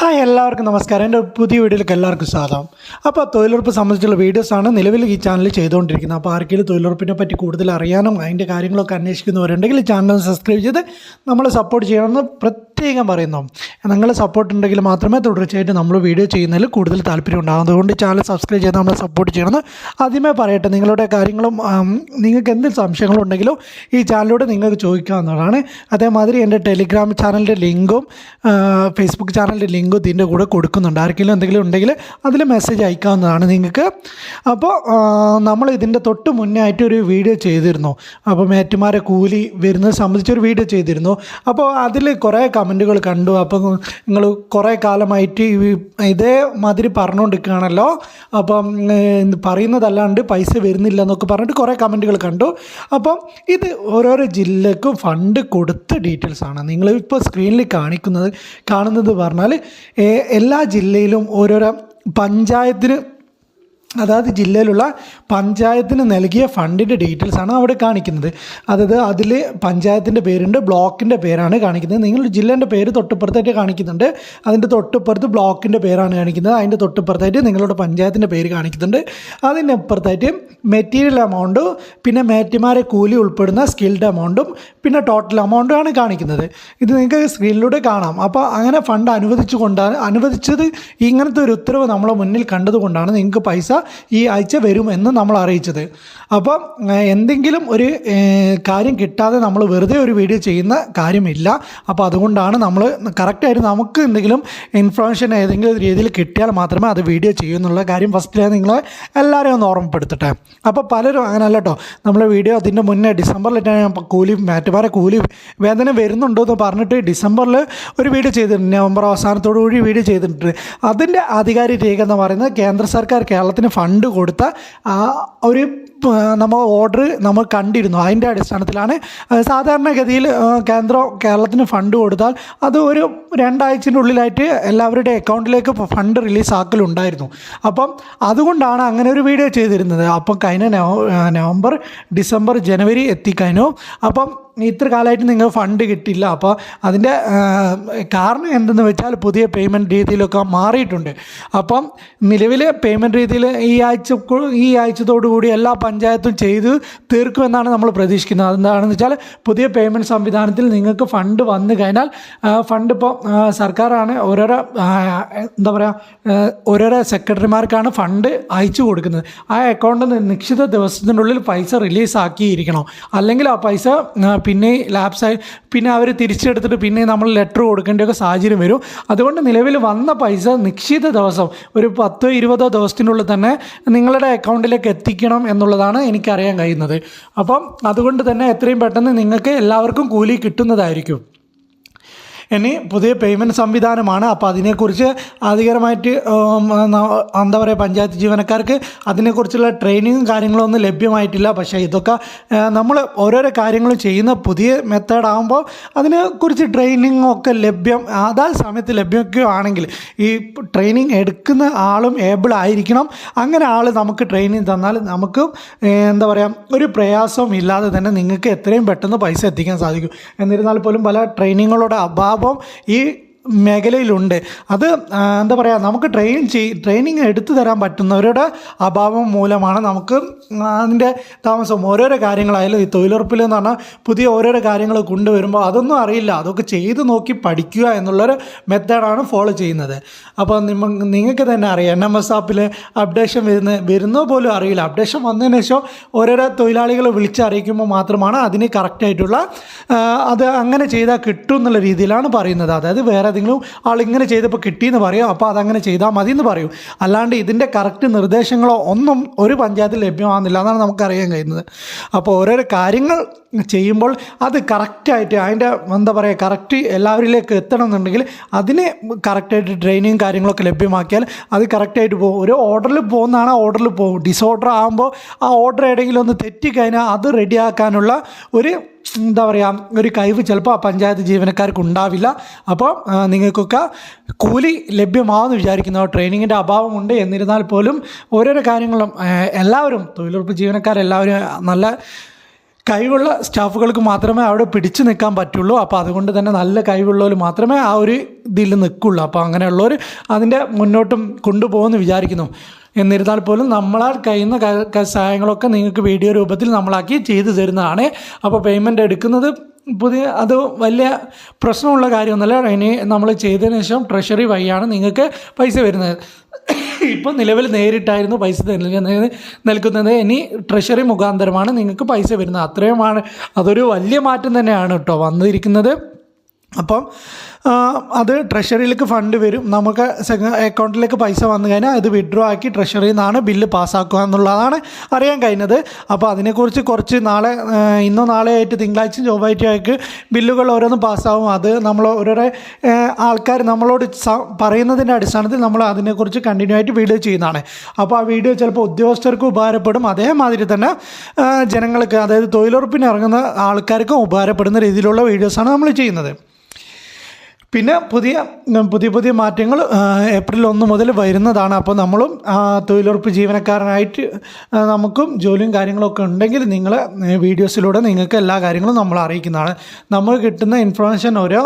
Hi എല്ലാവർക്കും നമസ്കാരം. എന്റെ പുതിയ വീഡിയോയിലേക്ക് എല്ലാവർക്കും സ്വാഗതം. അപ്പോൾ തൊഴിലുറപ്പ് സംബന്ധിച്ചുള്ള വീഡിയോസാണ് നിലവിൽ ഈ ചാനൽ ചെയ്തുകൊണ്ടിരിക്കുന്നത്. അപ്പോൾ ആർക്കെങ്കിലും തൊഴിലുറപ്പിനെ പറ്റി കൂടുതൽ അറിയാനും അതിന്റെ കാര്യങ്ങളൊക്കെ അന്വേഷിക്കുന്നവരുണ്ടെങ്കിൽ ചാനൽ സബ്സ്ക്രൈബ് ചെയ്ത് നമ്മളെ സപ്പോർട്ട് ചെയ്യണമെന്ന് പ്രത്യേകം പറയുന്നു. നിങ്ങളുടെ സപ്പോർട്ട് ഉണ്ടെങ്കിൽ മാത്രമേ തുടർച്ചയായിട്ട് നമ്മൾ വീഡിയോ ചെയ്യുന്നതിൽ കൂടുതൽ താല്പര്യം ഉണ്ടാകും അതുകൊണ്ട് ചാനൽ സബ്സ്ക്രൈബ് ചെയ്ത് നമ്മളെ സപ്പോർട്ട് ചെയ്യണമെന്ന് ആദ്യമേ പറയട്ടെ. നിങ്ങളുടെ കാര്യങ്ങളും നിങ്ങൾക്ക് എന്ത് സംശയങ്ങളുണ്ടെങ്കിലും ഈ ചാനലിലൂടെ നിങ്ങൾക്ക് ചോദിക്കാവുന്നതാണ് അതേമാതിരി എന്റെ ടെലിഗ്രാം ചാനലിന്റെ ലിങ്കും ഫേസ്ബുക്ക് ചാനലിന്റെ ലിങ്കും ഇതിന്റെ കൂടെ കൊടുക്കുന്നുണ്ട്. ആർക്കെങ്കിലും എന്തെങ്കിലും ഉണ്ടെങ്കിൽ അതിൽ മെസ്സേജ് അയക്കാവുന്നതാണ് നിങ്ങൾക്ക്. അപ്പോൾ നമ്മൾ ഇതിന്റെ തൊട്ട് മുന്നേ ആയിട്ട് ഒരു വീഡിയോ ചെയ്തിരുന്നു. അപ്പോൾ മേറ്റുമാരെ കൂലി വരുന്നത് സംബന്ധിച്ചൊരു വീഡിയോ ചെയ്തിരുന്നു. അപ്പോൾ അതിൽ കുറേ കമന്റുകൾ കണ്ടു. അപ്പം നിങ്ങൾ കുറേ കാലമായിട്ട് ഈ ഇതേ മാതിരി പറഞ്ഞുകൊണ്ടിരിക്കുകയാണല്ലോ. അപ്പം പറയുന്നതല്ലാണ്ട് പൈസ വരുന്നില്ല എന്നൊക്കെ പറഞ്ഞിട്ട് കുറേ കമന്റുകൾ കണ്ടു. അപ്പം ഇത് ഓരോരോ ജില്ലക്കും ഫണ്ട് കൊടുത്ത ഡീറ്റെയിൽസ് ആണ്. നിങ്ങൾ ഇപ്പോൾ സ്ക്രീനിൽ കാണിക്കുന്നത് കാണുന്നത് പറഞ്ഞാൽ എല്ലാ ജില്ലയിലും ഓരോരോ പഞ്ചായത്തിന് അതായത് ജില്ലയിലുള്ള പഞ്ചായത്തിന് നൽകിയ ഫണ്ടിന്റെ ഡീറ്റെയിൽസ് ആണ് അവിടെ കാണിക്കുന്നത്. അതായത് അതിൽ പഞ്ചായത്തിന്റെ പേരുണ്ട് ബ്ലോക്കിന്റെ പേരാണ് കാണിക്കുന്നത്. നിങ്ങൾ ജില്ലേന്റെ പേര് തൊട്ടിപ്പുറത്തായിട്ട് കാണിക്കുന്നുണ്ട്. അതിന്റെ തൊട്ടിപ്പുറത്ത് ബ്ലോക്കിന്റെ പേരാണ് കാണിക്കുന്നത്. അതിന്റെ തൊട്ടിപ്പുറത്തായിട്ട് നിങ്ങളുടെ പഞ്ചായത്തിന്റെ പേര് കാണിക്കുന്നുണ്ട്. അതിന്റെ അപ്പുറത്തായിട്ട് മെറ്റീരിയൽ എമൗണ്ട് പിന്നെ മേറ്റിമാരെ കൂലി ഉൾപ്പെടുന്ന സ്കിൽഡ് എമൗണ്ടും പിന്നെ ടോട്ടൽ എമൗണ്ടുമാണ് കാണിക്കുന്നത്. ഇത് നിങ്ങൾക്ക് സ്ക്രീനിലൂടെ കാണാം. അപ്പോൾ അങ്ങനെ ഫണ്ട് അനുവദിച്ചു കൊണ്ടാണ് അനുവദിച്ചത് ഇങ്ങനത്തെ ഒരു ഉത്തരവ് നമ്മളെ മുന്നിൽ കണ്ടതുകൊണ്ടാണ് നിങ്ങൾക്ക് പൈസ ഈ ആഴ്ച വരും എന്ന് നമ്മൾ അറിയിച്ചത്. അപ്പം എന്തെങ്കിലും ഒരു കാര്യം കിട്ടാതെ നമ്മൾ വെറുതെ ഒരു വീഡിയോ ചെയ്യുന്ന കാര്യമില്ല. അപ്പോൾ അതുകൊണ്ടാണ് നമ്മൾ കറക്റ്റായിട്ട് നമുക്ക് എന്തെങ്കിലും ഇൻഫർമേഷൻ ഏതെങ്കിലും രീതിയിൽ കിട്ടിയാൽ മാത്രമേ അത് വീഡിയോ ചെയ്യൂ എന്നുള്ള കാര്യം ഫസ്റ്റിൽ നിങ്ങൾ എല്ലാവരെയും ഒന്ന് ഓർമ്മപ്പെടുത്തട്ടെ. അപ്പോൾ പലരും അങ്ങനെയല്ല കേട്ടോ നമ്മൾ വീഡിയോ അതിന്റെ മുന്നേ ഡിസംബറിലിട്ടാണ് ഞാൻ കൂലി മാറ്റുമാരെ കൂലി വേദന വരുന്നുണ്ടോ എന്ന് പറഞ്ഞിട്ട് ഡിസംബറിൽ ഒരു വീഡിയോ ചെയ്തിട്ടുണ്ട്. നവംബർ അവസാനത്തോടു കൂടി വീഡിയോ ചെയ്തിട്ടുണ്ട്. അതിന്റെ ആധികാരിക രേഖ എന്ന് പറയുന്നത് കേന്ദ്ര സർക്കാർ കേരളത്തിന് ഫണ്ട് കൊടുത്ത ഒരു നമ്മൾ ഓർഡർ നമ്മൾ കണ്ടിരുന്നു. അതിന്റെ അടിസ്ഥാനത്തിലാണ് സാധാരണഗതിയിൽ കേന്ദ്രം കേരളത്തിന് ഫണ്ട് കൊടുത്താൽ അത് ഒരു രണ്ടാഴ്ചന്റെ ഉള്ളിലായിട്ട് എല്ലാവരുടെ അക്കൗണ്ടിലേക്ക് ഫണ്ട് റിലീസ് ആക്കലുണ്ടായിരുന്നു. അപ്പം അതുകൊണ്ടാണ് അങ്ങനെ ഒരു വീഡിയോ ചെയ്തിരുന്നത്. അപ്പം കഴിഞ്ഞ നവംബർ ഡിസംബർ ജനുവരി എത്തിക്കഴിഞ്ഞു. അപ്പം ഇത്ര കാലമായിട്ട് നിങ്ങൾ ഫണ്ട് കിട്ടില്ല അപ്പോൾ അതിന്റെ കാരണം എന്തെന്ന് വെച്ചാൽ പുതിയ പേയ്മെന്റ് രീതിയിലൊക്കെ മാറിയിട്ടുണ്ട്. അപ്പം നിലവിൽ പേയ്മെന്റ് രീതിയിൽ ഈ ആഴ്ച ഈ ആഴ്ചത്തോടുകൂടി എല്ലാ പഞ്ചായത്തും ചെയ്ത് തീർക്കുമെന്നാണ് നമ്മൾ പ്രതീക്ഷിക്കുന്നത്. അതെന്താണെന്ന് വെച്ചാൽ പുതിയ പേയ്മെന്റ് സംവിധാനത്തിൽ നിങ്ങൾക്ക് ഫണ്ട് വന്നു കഴിഞ്ഞാൽ ഫണ്ട് ഇപ്പോൾ സർക്കാരാണ് ഓരോരോ എന്താ പറയുക ഓരോരോ സെക്രട്ടറിമാർക്കാണ് ഫണ്ട് അയച്ചു കൊടുക്കുന്നത്. ആ അക്കൗണ്ടിൽ നിശ്ചിത ദിവസത്തിനുള്ളിൽ പൈസ റിലീസാക്കിയിരിക്കണം അല്ലെങ്കിൽ ആ പൈസ പിന്നെ ലാപ്സായി പിന്നെ അവർ തിരിച്ചെടുത്തിട്ട് പിന്നെ നമ്മൾ ലെറ്റർ കൊടുക്കേണ്ടൊക്കെ സാഹചര്യം വരും. അതുകൊണ്ട് നിലവിൽ വന്ന പൈസ നിശ്ചിത ദിവസം ഒരു പത്തോ ഇരുപതോ ദിവസത്തിനുള്ളിൽ തന്നെ നിങ്ങളുടെ അക്കൗണ്ടിലേക്ക് എത്തിക്കണം എന്നുള്ളതാണ് എനിക്കറിയാൻ കഴിയുന്നത്. അപ്പം അതുകൊണ്ട് തന്നെ എത്രയും പെട്ടെന്ന് നിങ്ങൾക്ക് എല്ലാവർക്കും കൂലി കിട്ടുന്നതായിരിക്കും. ഇനി പുതിയ പേയ്മെന്റ് സംവിധാനമാണ്. അപ്പോൾ അതിനെക്കുറിച്ച് ആധികാരമായിട്ട് ഉം, എന്താ പറയുക പഞ്ചായത്ത് ജീവനക്കാർക്ക് അതിനെക്കുറിച്ചുള്ള ട്രെയിനിങ്ങും കാര്യങ്ങളും ഒന്നും ലഭ്യമായിട്ടില്ല. പക്ഷേ ഇതൊക്കെ നമ്മൾ ഓരോരോ കാര്യങ്ങളും ചെയ്യുന്ന പുതിയ മെത്തേഡ് ആകുമ്പോൾ അതിനെക്കുറിച്ച് ട്രെയിനിങ് ഒക്കെ ലഭ്യം അതാ സമയത്ത് ലഭ്യമൊക്കെയാണെങ്കിൽ ഈ ട്രെയിനിങ് എടുക്കുന്ന ആളും ഏബിൾ ആയിരിക്കണം. അങ്ങനെ ആൾ നമുക്ക് ട്രെയിനിങ് തന്നാൽ നമുക്ക് എന്താ പറയുക ഒരു പ്രയാസവും ഇല്ലാതെ തന്നെ നിങ്ങൾക്ക് എത്രയും പെട്ടെന്ന് പൈസ എത്തിക്കാൻ സാധിക്കും. എന്നിരുന്നാൽ പോലും പല ട്രെയിനിങ്ങുകളുടെ അഭാവം ഈ മേഖലയിലുണ്ട്. അത് എന്താ പറയുക നമുക്ക് ട്രെയിൻ ചെയ് ട്രെയിനിങ് എടുത്തു തരാൻ പറ്റുന്നവരുടെ അഭാവം മൂലമാണ് നമുക്ക് അതിന്റെ താമസം. ഓരോരോ കാര്യങ്ങളായാലും ഈ തൊഴിലുറപ്പിൽ എന്ന് പറഞ്ഞാൽ പുതിയ ഓരോരോ കാര്യങ്ങൾ കൊണ്ടുവരുമ്പോൾ അതൊന്നും അറിയില്ല. അതൊക്കെ ചെയ്ത് നോക്കി പഠിക്കുക എന്നുള്ളൊരു മെത്തേഡാണ് ഫോളോ ചെയ്യുന്നത്. അപ്പോൾ നിമ നിങ്ങൾക്ക് തന്നെ അറിയാം. എൻ എം എസ് ആപ്പിൽ അപ്ഡേഷൻ വരുന്ന വരുന്നോ പോലും അറിയില്ല. അപ്ഡേഷൻ വന്നതിന് ശേഷം ഓരോരോ തൊഴിലാളികളെ വിളിച്ചറിയിക്കുമ്പോൾ മാത്രമാണ് അതിന് കറക്റ്റായിട്ടുള്ള അത് അങ്ങനെ ചെയ്താൽ കിട്ടും എന്നുള്ള രീതിയിലാണ് പറയുന്നത്. അതായത് വേറെ ഏതെങ്കിലും ആൾ ഇങ്ങനെ ചെയ്തപ്പോൾ കിട്ടിയെന്ന് പറയും. അപ്പോൾ അതങ്ങനെ ചെയ്താൽ മതി എന്ന് പറയും. അല്ലാണ്ട് ഇതിന്റെ കറക്റ്റ് നിർദ്ദേശങ്ങളോ ഒന്നും ഒരു പഞ്ചായത്തിൽ ലഭ്യമാകുന്നില്ല എന്നാണ് നമുക്കറിയാൻ കഴിയുന്നത്. അപ്പോൾ ഓരോരോ കാര്യങ്ങൾ ചെയ്യുമ്പോൾ അത് കറക്റ്റായിട്ട് അതിന്റെ എന്താ പറയുക കറക്റ്റ് എല്ലാവരിലേക്ക് എത്തണം എന്നുണ്ടെങ്കിൽ അതിന് കറക്റ്റായിട്ട് ട്രെയിനിങ് കാര്യങ്ങളൊക്കെ ലഭ്യമാക്കിയാൽ അത് കറക്റ്റായിട്ട് പോകും. ഒരു ഓർഡറിൽ പോകുന്നതാണ് ഓർഡറിൽ പോകും. ഡിസോർഡർ ആകുമ്പോൾ ആ ഓർഡർ ഏതെങ്കിലും ഒന്ന് തെറ്റിക്കഴിഞ്ഞാൽ അത് റെഡിയാക്കാനുള്ള ഒരു എന്താ പറയുക ഒരു കഴിവ് ചിലപ്പോൾ ആ പഞ്ചായത്ത് ജീവനക്കാർക്ക് ഉണ്ടാവില്ല. അപ്പോൾ നിങ്ങൾക്കൊക്കെ കൂലി ലഭ്യമാവെന്ന് വിചാരിക്കുന്നു. ട്രെയിനിങ്ങിന്റെ അഭാവമുണ്ട് എന്നിരുന്നാൽ പോലും ഓരോരോ കാര്യങ്ങളും എല്ലാവരും തൊഴിലുറപ്പ് ജീവനക്കാരെല്ലാവരും നല്ല കഴിവുള്ള സ്റ്റാഫുകൾക്ക് മാത്രമേ അവിടെ പിടിച്ചു നിൽക്കാൻ പറ്റുള്ളൂ. അപ്പോൾ അതുകൊണ്ട് തന്നെ നല്ല കഴിവുള്ളവർ മാത്രമേ ആ ഒരു ഇതിൽ നിൽക്കുള്ളൂ. അപ്പോൾ അങ്ങനെയുള്ളവർ അതിന്റെ മുന്നോട്ടും കൊണ്ടുപോകുമെന്ന് വിചാരിക്കുന്നു. എന്നിരുന്നാൽ പോലും നമ്മളാൽ കഴിയുന്ന സഹായങ്ങളൊക്കെ നിങ്ങൾക്ക് വീഡിയോ രൂപത്തിൽ നമ്മളാക്കി ചെയ്തു തരുന്നതാണ്. അപ്പോൾ പേയ്മെന്റ് എടുക്കുന്നത് പുതിയ അത് വലിയ പ്രശ്നമുള്ള കാര്യമൊന്നുമല്ല. ഇനി നമ്മൾ ചെയ്തതിന് ശേഷം ട്രഷറി വഴിയാണ് നിങ്ങൾക്ക് പൈസ വരുന്നത്. ഇപ്പോൾ നിലവിൽ നേരിട്ടായിരുന്നു പൈസ നൽകുന്നത് ഇനി ട്രഷറി മുഖാന്തരമാണ് നിങ്ങൾക്ക് പൈസ വരുന്നത്. അത്രയുമാണ്. അതൊരു വലിയ മാറ്റം തന്നെയാണ് കേട്ടോ വന്നിരിക്കുന്നത്. അപ്പം അത് ട്രഷറിയിലേക്ക് ഫണ്ട് വരും. നമുക്ക് അക്കൗണ്ടിലേക്ക് പൈസ വന്നു കഴിഞ്ഞാൽ അത് വിഡ്രോ ആക്കി ട്രഷറിയിൽ നിന്നാണ് ബില്ല് പാസ്സാക്കുക എന്നുള്ളതാണ് അറിയാൻ കഴിഞ്ഞത്. അപ്പോൾ അതിനെക്കുറിച്ച് കുറച്ച് നാളെ ഇന്നോ നാളെ ആയിട്ട് തിങ്കളാഴ്ച ചൊവ്വാഴ്ചയായിട്ട് ബില്ലുകൾ ഓരോന്നും പാസ്സാവും അത് നമ്മൾ ഓരോരോ ആൾക്കാർ നമ്മളോട് പറയുന്നതിന്റെ അടിസ്ഥാനത്തിൽ നമ്മൾ അതിനെക്കുറിച്ച് കണ്ടിന്യൂ ആയിട്ട് വീഡിയോ ചെയ്യുന്നതാണ്. അപ്പോൾ ആ വീഡിയോ ചിലപ്പോൾ ഉദ്യോഗസ്ഥർക്ക് ഉപകാരപ്പെടും. അതേമാതിരി തന്നെ ജനങ്ങൾക്ക് അതായത് തൊഴിലുറപ്പിന് ഇറങ്ങുന്ന ആൾക്കാർക്കും ഉപകാരപ്പെടുന്ന രീതിയിലുള്ള വീഡിയോസാണ് നമ്മൾ ചെയ്യുന്നത്. പിന്നെ പുതിയ പുതിയ പുതിയ മാറ്റങ്ങൾ ഏപ്രിൽ ഒന്ന് മുതൽ വരുന്നതാണ്. അപ്പോൾ നമ്മളും തൊഴിലുറപ്പ് ജീവനക്കാരനായിട്ട് നമുക്കും ജോലിയും കാര്യങ്ങളൊക്കെ ഉണ്ടെങ്കിൽ നിങ്ങൾ വീഡിയോസിലൂടെ നിങ്ങൾക്ക് എല്ലാ കാര്യങ്ങളും നമ്മൾ അറിയിക്കുന്നതാണ്. നമ്മൾ കിട്ടുന്ന ഇൻഫർമേഷൻ ഓരോ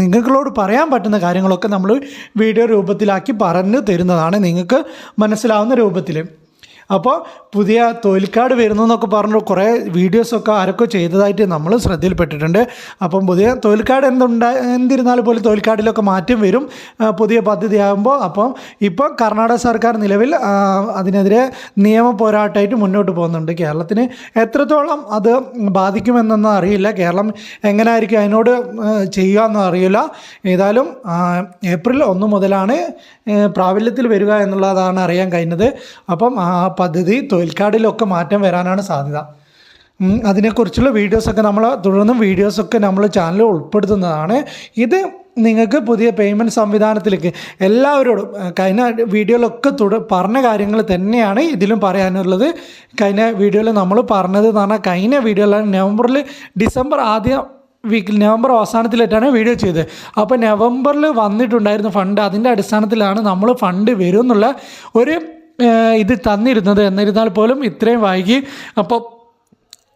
നിങ്ങളോട് പറയാൻ പറ്റുന്ന കാര്യങ്ങളൊക്കെ നമ്മൾ വീഡിയോ രൂപത്തിലാക്കി പറഞ്ഞു തരുന്നതാണ് നിങ്ങൾക്ക് മനസ്സിലാവുന്ന രൂപത്തിൽ. അപ്പോൾ പുതിയ തൊഴിൽക്കാട് വരുന്നു എന്നൊക്കെ പറഞ്ഞു കുറേ വീഡിയോസൊക്കെ ആരൊക്കെ ചെയ്തതായിട്ട് നമ്മൾ ശ്രദ്ധയിൽപ്പെട്ടിട്ടുണ്ട്. അപ്പം പുതിയ തൊഴിൽക്കാട് എന്തുണ്ടാ എന്തിരുന്നാലും പോലും തൊഴിൽക്കാടിലൊക്കെ മാറ്റം വരും പുതിയ പദ്ധതിയാകുമ്പോൾ. അപ്പം ഇപ്പോൾ കർണാടക സർക്കാർ നിലവിൽ അതിനെതിരെ നിയമ പോരാട്ടമായിട്ട് മുന്നോട്ട് പോകുന്നുണ്ട്. കേരളത്തിന് എത്രത്തോളം അത് ബാധിക്കുമെന്നൊന്നും അറിയില്ല. കേരളം എങ്ങനെയായിരിക്കും അതിനോട് ചെയ്യുക എന്നും അറിയില്ല. ഏതായാലും ഏപ്രിൽ ഒന്ന് മുതലാണ് പ്രാബല്യത്തിൽ വരിക എന്നുള്ളതാണ് അറിയാൻ കഴിഞ്ഞത്. അപ്പം പദ്ധതി തൊഴിൽക്കാടിലൊക്കെ മാറ്റം വരാനാണ് സാധ്യത. അതിനെക്കുറിച്ചുള്ള വീഡിയോസൊക്കെ നമ്മൾ തുടർന്നും വീഡിയോസൊക്കെ നമ്മൾ ചാനലിൽ ഉൾപ്പെടുത്തുന്നതാണ്. ഇത് നിങ്ങൾക്ക് പുതിയ പേയ്മെന്റ് സംവിധാനത്തിലേക്ക് എല്ലാവരോടും കഴിഞ്ഞ വീഡിയോയിലൊക്കെ തുട പറഞ്ഞ കാര്യങ്ങൾ തന്നെയാണ് ഇതിലും പറയാനുള്ളത്. കഴിഞ്ഞ വീഡിയോയിൽ നമ്മൾ പറഞ്ഞത് എന്ന് പറഞ്ഞാൽ കഴിഞ്ഞ വീഡിയോയിലാണ് നവംബറിൽ ഡിസംബർ ആദ്യം വീക്കിൽ നവംബർ അവസാനത്തിലായിട്ടാണ് വീഡിയോ ചെയ്തത്. അപ്പോൾ നവംബറിൽ വന്നിട്ടുണ്ടായിരുന്ന ഫണ്ട് അതിന്റെ അടിസ്ഥാനത്തിലാണ് നമ്മൾ ഫണ്ട് വരും ഒരു ഇത് തന്നിരുന്നത്. എന്നിരുന്നാൽ പോലും ഇത്രയും വൈകി. അപ്പോൾ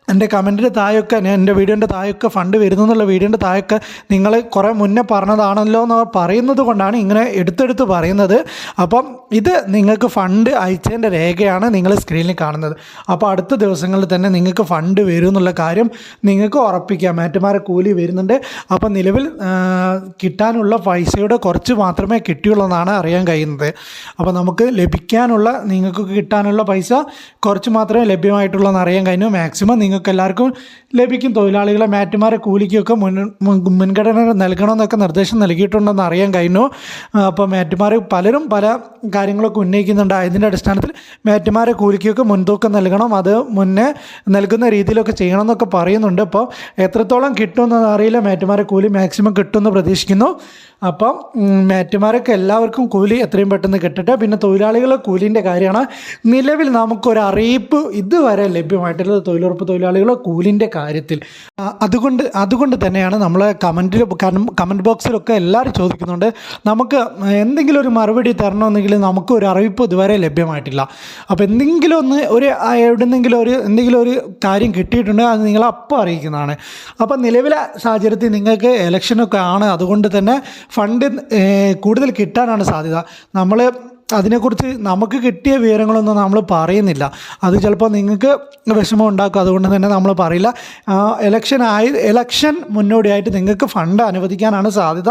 എന്റെ കമന്റിന്റെ താഴെയൊക്കെ എന്റെ വീഡിയോന്റെ താഴെയൊക്കെ ഫണ്ട് വരുന്നു എന്നുള്ള വീഡിയോന്റെ താഴെയൊക്കെ നിങ്ങൾ കുറേ മുന്നേ പറഞ്ഞതാണല്ലോ എന്ന് പറയുന്നത് കൊണ്ടാണ് ഇങ്ങനെ എടുത്തെടുത്ത് പറയുന്നത്. അപ്പം ഇത് നിങ്ങൾക്ക് ഫണ്ട് അയച്ചതിന്റെ രേഖയാണ് നിങ്ങൾ സ്ക്രീനിൽ കാണുന്നത്. അപ്പോൾ അടുത്ത ദിവസങ്ങളിൽ തന്നെ നിങ്ങൾക്ക് ഫണ്ട് വരും എന്നുള്ള കാര്യം നിങ്ങൾക്ക് ഉറപ്പിക്കാം. മാറ്റുമാരെ കൂലി വരുന്നുണ്ട്. അപ്പം നിലവിൽ കിട്ടാനുള്ള പൈസയുടെ കുറച്ച് മാത്രമേ കിട്ടിയുള്ളൂ എന്നാണ് അറിയാൻ കഴിയുന്നത്. അപ്പോൾ നമുക്ക് ലഭിക്കാനുള്ള നിങ്ങൾക്ക് കിട്ടാനുള്ള പൈസ കുറച്ച് മാത്രമേ ലഭ്യമായിട്ടുള്ളൂ എന്ന് അറിയാൻ കഴിഞ്ഞു. മാക്സിമം നിങ്ങൾക്ക് എല്ലാവർക്കും ലഭിക്കും. തൊഴിലാളികളെ മാറ്റുമാരെ കൂലിക്കൊക്കെ മുൻ മുൻ- മുൻഗണന നൽകണമെന്നൊക്കെ നിർദ്ദേശം നൽകിയിട്ടുണ്ടെന്ന് അറിയാൻ കഴിഞ്ഞു. അപ്പോൾ മാറ്റുമാർ പലരും പല കാര്യങ്ങളൊക്കെ ഉന്നയിക്കുന്നുണ്ട്. അതിന്റെ അടിസ്ഥാനത്തിൽ മാറ്റുമാരെ കൂലിക്കൊക്കെ മുൻതൂക്കം നൽകണം. അത് മുന്നേ നൽകുന്ന രീതിയിലൊക്കെ ചെയ്യണം എന്നൊക്കെ പറയുന്നുണ്ട്. അപ്പോൾ എത്രത്തോളം കിട്ടുമെന്ന് അറിയില്ല. മാറ്റുമാരെ കൂലി മാക്സിമം കിട്ടുമെന്ന് പ്രതീക്ഷിക്കുന്നു. അപ്പം മാറ്റുമാരൊക്കെ എല്ലാവർക്കും കൂലി എത്രയും പെട്ടെന്ന് കിട്ടട്ടെ. പിന്നെ തൊഴിലാളികളെ കൂലിന്റെ കാര്യമാണ്. നിലവിൽ നമുക്കൊരു അറിയിപ്പ് ഇതുവരെ ലഭ്യമായിട്ടുള്ളത് തൊഴിലുറപ്പ് തൊഴിലാളികളെ കൂലിന്റെ കാര്യത്തിൽ. അതുകൊണ്ട് അതുകൊണ്ട് തന്നെയാണ് നമ്മൾ കമന്റിൽ കമന്റ് ബോക്സിലൊക്കെ എല്ലാവരും ചോദിക്കുന്നുണ്ട്. നമുക്ക് എന്തെങ്കിലും ഒരു മറുപടി തരണമെന്നെങ്കിൽ നമുക്ക് ഒരു അറിയിപ്പ് ഇതുവരെ ലഭ്യമായിട്ടില്ല. അപ്പോൾ എന്തെങ്കിലും ഒന്ന് ഒരു എവിടെന്നെങ്കിലും ഒരു എന്തെങ്കിലും ഒരു കാര്യം കിട്ടിയിട്ടുണ്ടെങ്കിൽ അത് നിങ്ങളെ അപ്പോൾ അറിയിക്കുന്നതാണ്. അപ്പോൾ നിലവിലെ സാഹചര്യത്തിൽ നിങ്ങൾക്ക് ഇലക്ഷനൊക്കെ ആണ്. അതുകൊണ്ട് തന്നെ ഫണ്ട് കൂടുതൽ കിട്ടാനാണ് സാധ്യത. നമ്മൾ അതിനെക്കുറിച്ച് നമുക്ക് കിട്ടിയ വിവരങ്ങളൊന്നും നമ്മൾ പറയുന്നില്ല. അത് ചിലപ്പോൾ നിങ്ങൾക്ക് വിഷമം ഉണ്ടാക്കും. അതുകൊണ്ട് തന്നെ നമ്മൾ പറയില്ല. എലക്ഷൻ ആയി എലക്ഷൻ മുന്നോടിയായിട്ട് നിങ്ങൾക്ക് ഫണ്ട് അനുവദിക്കാനാണ് സാധ്യത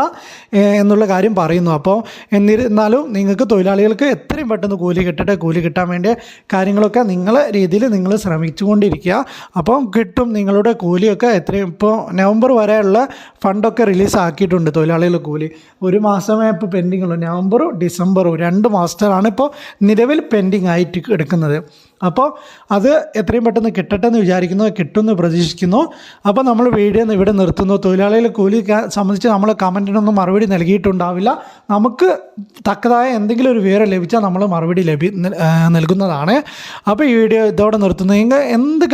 എന്നുള്ള കാര്യം പറയുന്നു. അപ്പോൾ എന്നിരുന്നാലും നിങ്ങൾക്ക് തൊഴിലാളികൾക്ക് എത്രയും പെട്ടെന്ന് കൂലി കിട്ടട്ടെ കൂലി കിട്ടാൻ വേണ്ടിയ കാര്യങ്ങളൊക്കെ നിങ്ങളെ രീതിയിൽ നിങ്ങൾ ശ്രമിച്ചുകൊണ്ടിരിക്കുക. അപ്പോൾ കിട്ടും നിങ്ങളുടെ കൂലിയൊക്കെ എത്രയും ഇപ്പോൾ നവംബർ വരെയുള്ള ഫണ്ടൊക്കെ റിലീസ് ആക്കിയിട്ടുണ്ട് തൊഴിലാളികളുടെ കൂലി. ഒരു മാസമേ ഇപ്പോൾ പെൻഡിങ്ങുള്ളൂ നവംബറും ഡിസംബറും രണ്ട് മാസത്തിലാണ് ഇപ്പോൾ നിലവിൽ പെൻഡിങ് ആയിട്ട് എടുക്കുന്നത്. അപ്പോൾ അത് എത്രയും പെട്ടെന്ന് കിട്ടട്ടെ എന്ന് വിചാരിക്കുന്നു കിട്ടുമെന്ന് പ്രതീക്ഷിക്കുന്നു. അപ്പോൾ നമ്മൾ വീഡിയോ ഇവിടെ നിർത്തുന്നു. തൊഴിലാളികളെ കൂലി സംബന്ധിച്ച് നമ്മൾ കമന്റിനൊന്നും മറുപടി നൽകിയിട്ടുണ്ടാവില്ല. നമുക്ക് തക്കതായ എന്തെങ്കിലും ഒരു വിവരം ലഭിച്ചാൽ നമ്മൾ മറുപടി ലഭി നൽകുന്നതാണ്. അപ്പോൾ ഈ വീഡിയോ ഇതോടെ നിർത്തുന്നു. നിങ്ങൾ എന്ത്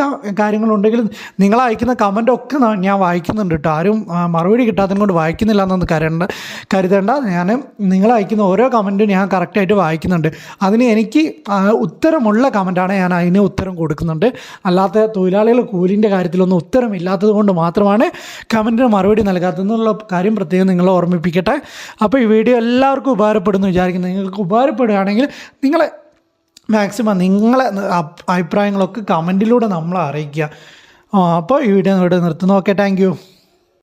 കാര്യങ്ങളുണ്ടെങ്കിലും നിങ്ങൾ അയക്കുന്ന കമന്റ് ഒക്കെ ഞാൻ വായിക്കുന്നുണ്ട് കേട്ടോ. ആരും മറുപടി കിട്ടാത്തത് കൊണ്ട് വായിക്കുന്നില്ല എന്നൊന്ന് കരണ്ട കരുതേണ്ട. ഞാൻ നിങ്ങൾ അയക്കുന്ന ഓരോ കമന്റും ഞാൻ കറക്റ്റായിട്ട് വായിക്കുന്നുണ്ട്. അതിന് എനിക്ക് ഉത്തരമുള്ള കമന്റാണ് ഞാൻ അതിന് ഉത്തരം കൊടുക്കുന്നുണ്ട്. അല്ലാത്ത തൊഴിലാളികൾ കൂലിന്റെ കാര്യത്തിലൊന്നും ഉത്തരമില്ലാത്തത് കൊണ്ട് മാത്രമാണ് കമന്റിന് മറുപടി നൽകാത്തതെന്നുള്ള കാര്യം പ്രത്യേകം നിങ്ങളെ ഓർമ്മിപ്പിക്കട്ടെ. അപ്പോൾ ഈ വീഡിയോ എല്ലാവർക്കും ഉപകാരപ്പെടുന്നു വിചാരിക്കുന്നു. നിങ്ങൾക്ക് ഉപകാരപ്പെടുകയാണെങ്കിൽ നിങ്ങളെ മാക്സിമം നിങ്ങളെ അഭി- അഭിപ്രായങ്ങളൊക്കെ കമന്റിലൂടെ നമ്മളെ അറിയിക്കുക. അപ്പോൾ ഈ വീഡിയോ ഇവിടെ നിർത്തുന്നു. Okay thank